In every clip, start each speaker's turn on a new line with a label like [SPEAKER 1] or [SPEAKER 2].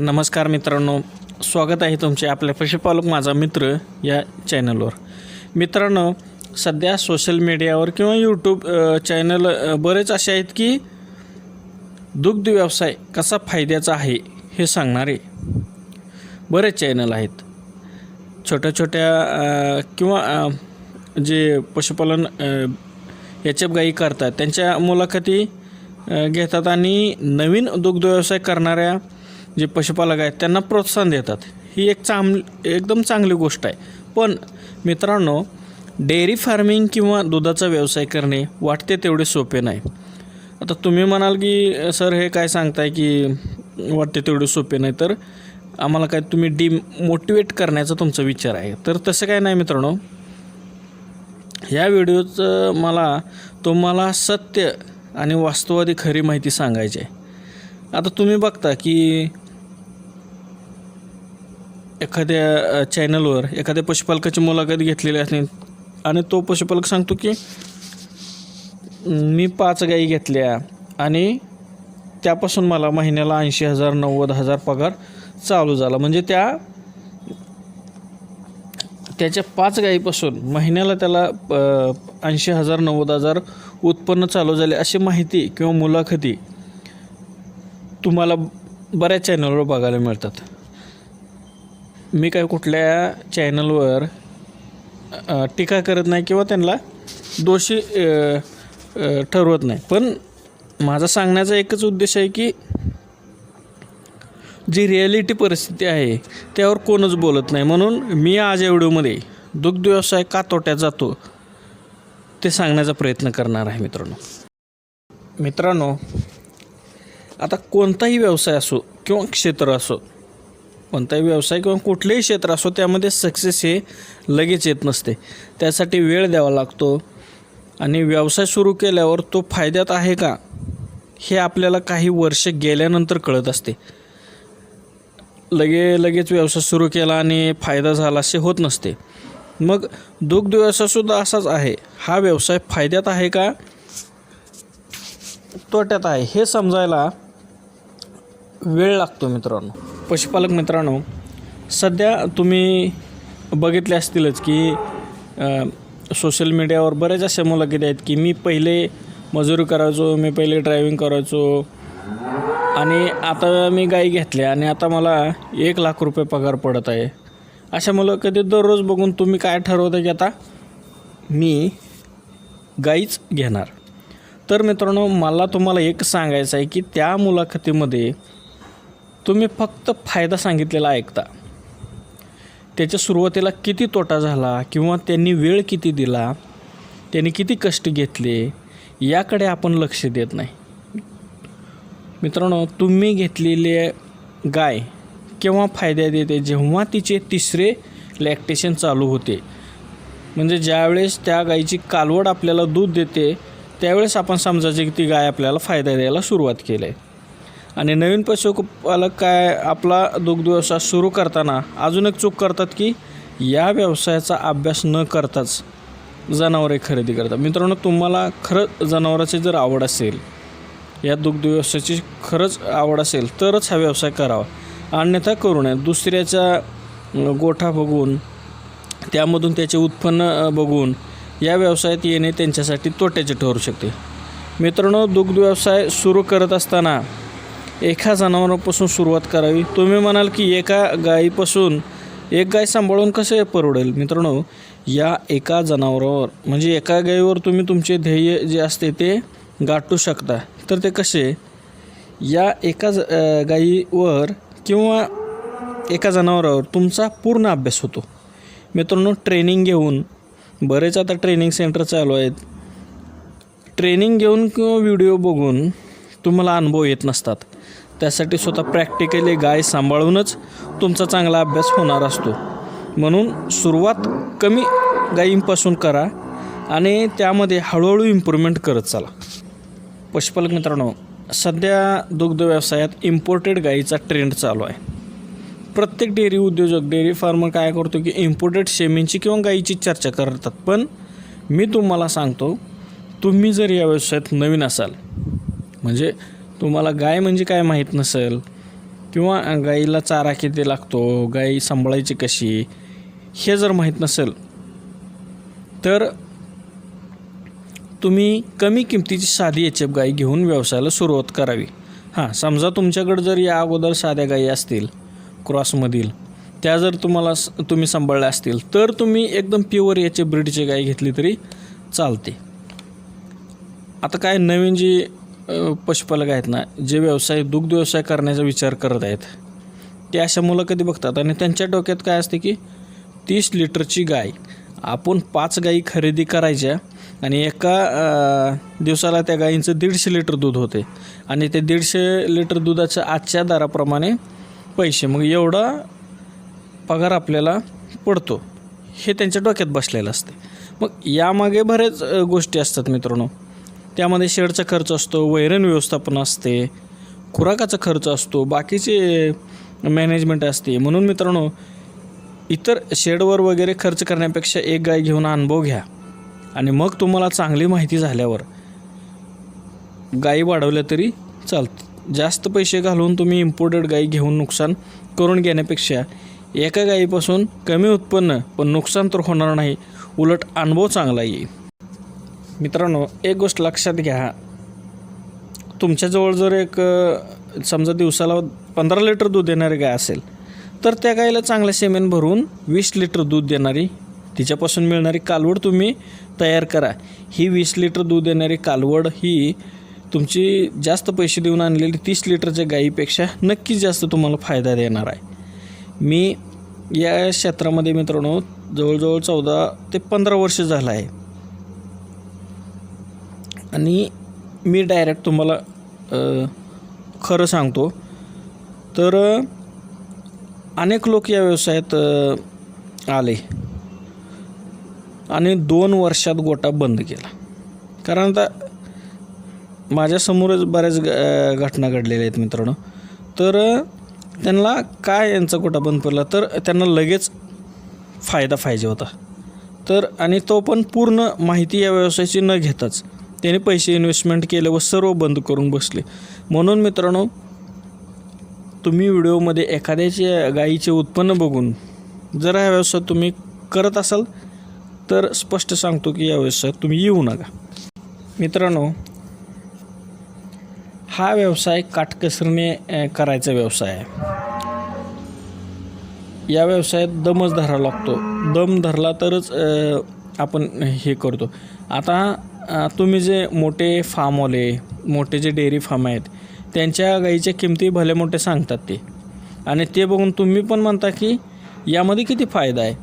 [SPEAKER 1] नमस्कार मित्रांनो स्वागत आहे तुमचे आपल्या पशुपालक माझा मित्र या चॅनलवर. मित्रांनो सध्या सोशल मीडियावर किंवा यूट्यूब चॅनल बरेच असे आहेत की दुग्ध व्यवसाय कसा फायद्याचा आहे हे सांगणारे बरेच चॅनल आहेत. छोट्या छोट्या किंवा जे पशुपालन एच एफ गाई करतात त्यांच्या मुलाखती घेतात आणि नवीन दुग्ध व्यवसाय करणाऱ्या जे पशुपालक आहेत त्यांना प्रोत्साहन देतात. ही एक चांग एकदम चांगली गोष्ट आहे. पण मित्रांनो डेअरी फार्मिंग किंवा दुधाचा व्यवसाय करणे वाटते तेवढे सोपे नाही. आता तुम्ही म्हणाल की सर हे काय सांगताय की वाटते तेवढे सोपे नाही तर आम्हाला काय तुम्ही डी मोटिवेट करण्याचा तुमचा विचार आहे. तर तसं काय नाही मित्रांनो. या व्हिडिओचं मला तुम्हाला सत्य आणि वास्तवादी खरी माहिती सांगायची आहे. आता तुम्ही बघता की एखाद्या चॅनलवर एखाद्या पशुपालकाची मुलाखत घेतलेली असते आणि तो पशुपालक सांगतो की मी पाच गायी घेतल्या आणि त्यापासून मला महिन्याला ऐंशी हजार नव्वद हजार पगार चालू झाला. म्हणजे त्या त्याच्या पाच गायीपासून महिन्याला त्याला ऐंशी हजार नव्वद हजार उत्पन्न चालू झाले अशी माहिती किंवा मुलाखती तुम्हाला बऱ्याच चॅनलवर बघायला मिळतात. मी काय कुठल्या चॅनलवर टीका करत नाही किंवा त्यांना दोषी ठरवत नाही. पण माझा सांगण्याचा एकच उद्देश आहे की जी रिॲलिटी परिस्थिती आहे त्यावर कोणच बोलत नाही. म्हणून मी आज या व्हिडिओमध्ये दुग्ध व्यवसाय का तोट्यात जातो ते सांगण्याचा प्रयत्न करणार आहे मित्रांनो. मित्रांनो आता कोणताही व्यवसाय असो किंवा क्षेत्र असो कोणताही व्यवसाय किंवा कुठलेही क्षेत्र असो त्यामध्ये सक्सेस हे लगेच येत नसते. त्यासाठी वेळ द्यावा लागतो. आणि व्यवसाय सुरू केल्यावर तो फायद्यात आहे का हे आपल्याला काही वर्ष गेल्यानंतर कळत असते. लगे लगेच व्यवसाय सुरू केला आणि फायदा झाला असे होत नसते. मग दुग्ध व्यवसायसुद्धा असाच आहे. हा व्यवसाय फायद्यात आहे का? तोट्यात आहे. हे समजायला वेळ लागतो मित्रांनो. पशुपालक मित्रांनो सध्या तुम्ही बघितले असतीलच की सोशल मीडियावर बरेच अशा मुलाखती आहेत की मी पहिले मजुरी करायचो मी पहिले ड्रायव्हिंग करायचो आणि आता मी गाई घेतल्या आणि आता मला एक लाख रुपये पगार पडत आहे. अशा मुलाखती दररोज बघून तुम्ही काय ठरवता की आता मी गाईच घेणार? तर मित्रांनो मला तुम्हाला एक सांगायचं आहे की त्या मुलाखतीमध्ये तुम्ही फक्त फायदा सांगितलेला ऐकता. त्याच्या सुरुवातीला किती तोटा झाला किंवा त्यांनी वेळ किती दिला त्यांनी किती कष्ट घेतले याकडे आपण लक्ष देत नाही. मित्रांनो तुम्ही घेतलेले गाय केव्हा फायद्यात येते जेव्हा तिचे तिसरे लॅक्टेशन चालू होते. म्हणजे ज्यावेळेस त्या गायीची कालवड आपल्याला दूध देते त्यावेळेस आपण समजायचे की ती गाय आपल्याला फायदा द्यायला सुरुवात केली. आहे आणि नवीन पशुपालक काय आपला दुग्ध व्यवसाय सुरू करताना अजून एक चूक करतात की या व्यवसायाचा अभ्यास न करताच जनावरे खरेदी करतात. मित्रांनो तुम्हाला खरं जनावराची जर आवड असेल या दुग्ध व्यवसायाची खरंच आवड असेल तरच हा व्यवसाय करावा. अन्यथा करू नये. दुसऱ्याचा गोठा बघून त्यामधून त्याचे उत्पन्न बघून या व्यवसायात येणे त्यांच्यासाठी तोट्याचे ठरू शकते. मित्रांनो दुग्ध व्यवसाय सुरू करत असताना एका जनावरापासून सुरुवात करावी. तुम्ही म्हणाल की एका गायीपासून एक गाय सांभाळून कसे परवडेल? मित्रांनो या एका जनावरावर म्हणजे एका गायीवर तुम्ही तुमचे ध्येय जे असते ते गाठू शकता. तर ते कसे? या एका ज गायीवर किंवा एका जनावरावर तुमचा पूर्ण अभ्यास होतो. मित्रांनो ट्रेनिंग घेऊन बरेच आता ट्रेनिंग सेंटर चालू आहेत. ट्रेनिंग घेऊन किंवा व्हिडिओ बघून तुम्हाला अनुभव येत नसतात. त्यासाठी स्वतः प्रॅक्टिकली गाय सांभाळूनच तुमचा चांगला अभ्यास होणार असतो. म्हणून सुरुवात कमी गायींपासून करा आणि त्यामध्ये हळूहळू इम्प्रूव्हमेंट करत चला. पशुपालक मित्रांनो सध्या दुग्ध व्यवसायात इम्पोर्टेड गाईचा ट्रेंड चालू आहे. प्रत्येक डेअरी उद्योजक डेअरी फार्मर काय करतो की इम्पोर्टेड शेमींची किंवा गाईची चर्चा करतात. पण मी तुम्हाला सांगतो तुम्ही जर या व्यवसायात नवीन असाल म्हणजे तुम्हाला गाय म्हणजे काय माहीत नसेल? किंवा गाईला चारा किती लागतो? गाई सांभाळायची कशी? हे जर माहीत नसेल तर तुम्ही कमी किमतीची साधी एच एफ गाई घेऊन व्यवसायाला सुरुवात करावी. हां समजा तुमच्याकडे जर या अगोदर साध्या गाई असतील क्रॉसमधील त्या जर तुम्हाला तुम्ही सांभाळल्या असतील तर तुम्ही एकदम प्युअर एच एफ ब्रीडची गाई घेतली तरी चालते. आता काय नवीन जी पशुपालक आहेत ना जे व्यवसाय दुग्ध व्यवसाय करण्याचा विचार करत आहेत ते अशा मुलं कधी बघतात? आणि त्यांच्या डोक्यात काय असते की तीस लिटरची गाय आपण पाच गायी खरेदी करायच्या आणि एका दिवसाला त्या गायींचं दीडशे लिटर दूध होते. आणि ते दीडशे लिटर दुधाच्या आजच्या दराप्रमाणे पैसे. मग एवढा पगार आपल्याला पडतो. हे त्यांच्या डोक्यात बसलेलं असते. मग यामागे बरेच गोष्टी असतात मित्रांनो. त्यामध्ये शेडचा खर्च असतो वैरण व्यवस्थापन असते खुराकाचा खर्च असतो बाकीचे मॅनेजमेंट असते. म्हणून मित्रांनो इतर शेडवर वगैरे खर्च करण्यापेक्षा एक गाय घेऊन अनुभव घ्या. आणि मग तुम्हाला चांगली माहिती झाल्यावर गायी वाढवल्या तरी चालतं. जास्त पैसे घालून तुम्ही इम्पोर्टेड गायी घेऊन नुकसान करून घेण्यापेक्षा एका गायीपासून कमी उत्पन्न पण नुकसान तर होणार नाही. उलट अनुभव चांगला येईल. मित्रांनो एक गोष्ट लक्षात घ्या. तुमच्याजवळ जर एक समजा दिवसाला पंधरा लिटर दूध देणारी गाय असेल तर त्या गायीला चांगलं सेमेन भरून वीस लिटर दूध देणारी तिच्यापासून मिळणारी कालवड तुम्ही तयार करा. ही वीस लिटर दूध देणारी कालवड ही तुमची जास्त पैसे देऊन आणलेली तीस लिटरच्या गायीपेक्षा नक्कीच जास्त तुम्हाला फायदा देणार आहे. मी या क्षेत्रामध्ये मित्रांनो जवळजवळ चौदा ते पंधरा वर्ष झालं आहे. आणि मी डायरेक्ट तुम्हाला खरं सांगतो. तर अनेक लोक या व्यवसायात आले. आणि दोन वर्षात गोटा बंद केला. कारण आता माझ्यासमोरच बऱ्याच ग- घटना घडलेल्या आहेत मित्रांनो. तर त्यांना काय यांचा गोटा बंद पडला? तर त्यांना लगेच फायदा पाहिजे होता. तर आणि तो पण पूर्ण माहिती या व्यवसायाची न घेताच. त्याने पैसे इन्व्हेस्टमेंट केले व सर्व बंद करून बसले. म्हणून मित्रांनो तुम्ही व्हिडिओमध्ये एखाद्याचे गायीचे उत्पन्न बघून जर हा व्यवसाय तुम्ही करत असाल तर स्पष्ट सांगतो की या व्यवसायात तुम्ही येऊ नका. मित्रांनो हा व्यवसाय काटकसरीने करायचा व्यवसाय आहे. या व्यवसायात दमच धरावा लागतो. दम धरला तरच आपण हे करतो. आता तुम्ही जे मोठे फार्मवाले मोठे जे डेअरी फार्म आहेत त्यांच्या गाईच्या किमती भले मोठे सांगतात ते. आणि ते बघून तुम्ही पण म्हणता की यामध्ये किती फायदा आहे.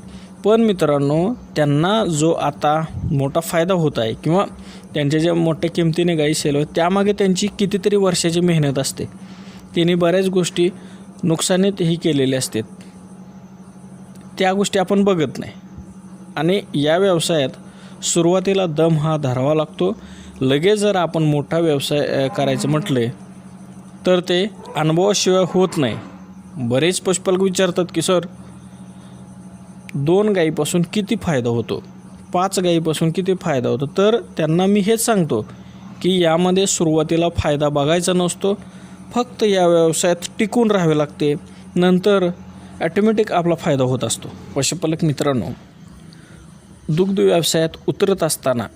[SPEAKER 1] पण मित्रांनो त्यांना जो आता मोठा फायदा होत आहे किंवा त्यांच्या ज्या मोठ्या किमतीने गाई सेल होत त्यामागे त्यांची कितीतरी वर्षाची मेहनत असते. त्यांनी बऱ्याच गोष्टी नुकसानीत ही केलेल्या असतात. त्या गोष्टी आपण बघत नाही. आणि या व्यवसायात सुरुवातीला दम हा धरावा लागतो. लगेच जर आपण मोठा व्यवसाय करायचं म्हटले तर ते अनुभवाशिवाय होत नाही. बरेच पशुपालक विचारतात की सर दोन गायीपासून किती फायदा होतो? पाच गायीपासून किती फायदा होतो? तर त्यांना मी हेच सांगतो की यामध्ये सुरुवातीला फायदा बघायचा नसतो. फक्त या व्यवसायात टिकून राहावे लागते. नंतर ॲटोमॅटिक आपला फायदा होत असतो. पशुपालक मित्रांनो दुग्ध व्यवसायात उतरत असताना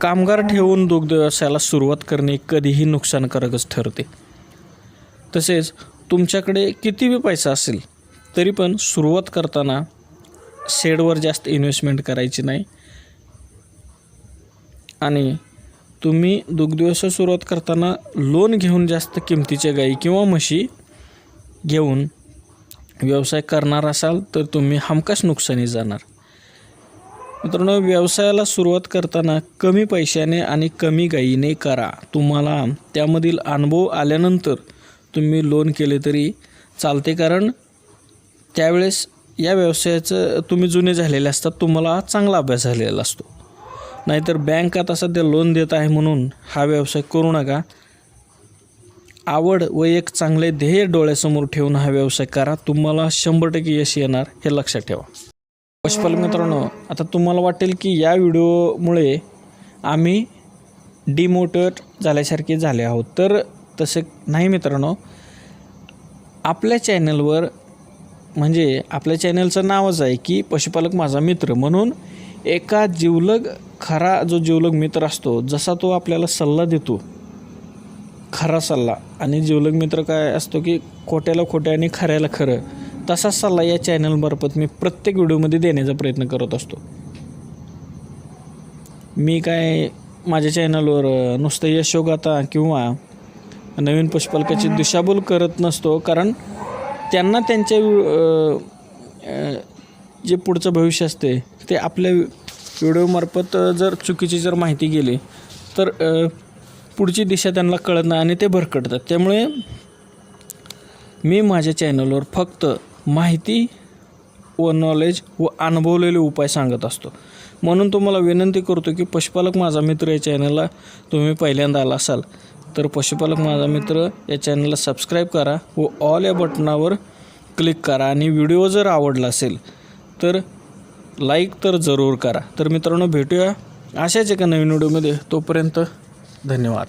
[SPEAKER 1] कामगार ठेवून दुग्ध व्यवसायाला सुरुवात करणे कधीही नुकसानकारकच ठरते. तसेच तुमच्याकडे किती बी पैसा असेल तरी पण सुरुवात करताना शेडवर जास्त इन्व्हेस्टमेंट करायची नाही. आणि तुम्ही दुग्धव्यवसाय सुरुवात करताना लोन घेऊन जास्त किमतीच्या गाई किंवा म्हशी घेऊन व्यवसाय करणार असाल तर तुम्ही हमखास नुकसानी जाणार. मित्रांनो व्यवसायाला सुरुवात करताना कमी पैशाने आणि कमी गाईने करा. तुम्हाला त्यामधील अनुभव आल्यानंतर तुम्ही लोन केले तरी चालते कारण त्यावेळेस या व्यवसायाचं तुम्ही जुने झालेले असतात तुम्हाला चांगला अभ्यास झालेला असतो. नाहीतर बँक आता सध्या लोन देत आहे म्हणून हा व्यवसाय करू नका. आवड व एक चांगले ध्येय डोळ्यासमोर ठेवून हा व्यवसाय करा. तुम्हाला शंभर टक्के यश येणार हे लक्षात ठेवा. पशुपालक मित्रांनो आता तुम्हाला वाटेल की या व्हिडिओमुळे आम्ही डिमोटिवेट झाल्यासारखे झाले आहोत. तर तसे नाही मित्रांनो आपल्या चॅनलवर म्हणजे आपल्या चॅनलचं नावच आहे की पशुपालक माझा मित्र. म्हणून एका जिवलग खरा जो जिवलग मित्र असतो जसा तो आपल्याला सल्ला देतो खरा सल्ला. आणि जिवलग मित्र काय असतो की खोट्याला खोट्या आणि खऱ्याला खरं. तसाच सल्ला या चॅनलमार्फत मी प्रत्येक व्हिडिओमध्ये देण्याचा प्रयत्न करत असतो. मी काय माझ्या चॅनलवर नुसतं यशोगाथा किंवा नवीन पशुपालकाची दिशाभूल करत नसतो कारण त्यांना त्यांच्या जे पुढचं भविष्य असते ते आपल्या व्हिडिओमार्फत जर चुकीची जर माहिती गेली तर पुढची दिशा त्यांना कळत नाही आणि ते भरकटतात. त्यामुळे मी माझ्या चॅनलवर फक्त माहिती व नॉलेज व अनुभवलेले उपाय सांगत असतो. म्हणून तुम्हाला विनंती करतो की पशुपालक माझा मित्र या चॅनलला तुम्ही पहिल्यांदा आला असाल तर पशुपालक माझा मित्र या चॅनलला सबस्क्राईब करा व ऑल या बटनावर क्लिक करा. आणि व्हिडिओ जर आवडला असेल तर लाईक तर जरूर करा. तर मित्रांनो भेटूया अशाच एका नवीन व्हिडिओमध्ये तोपर्यंत धन्यवाद.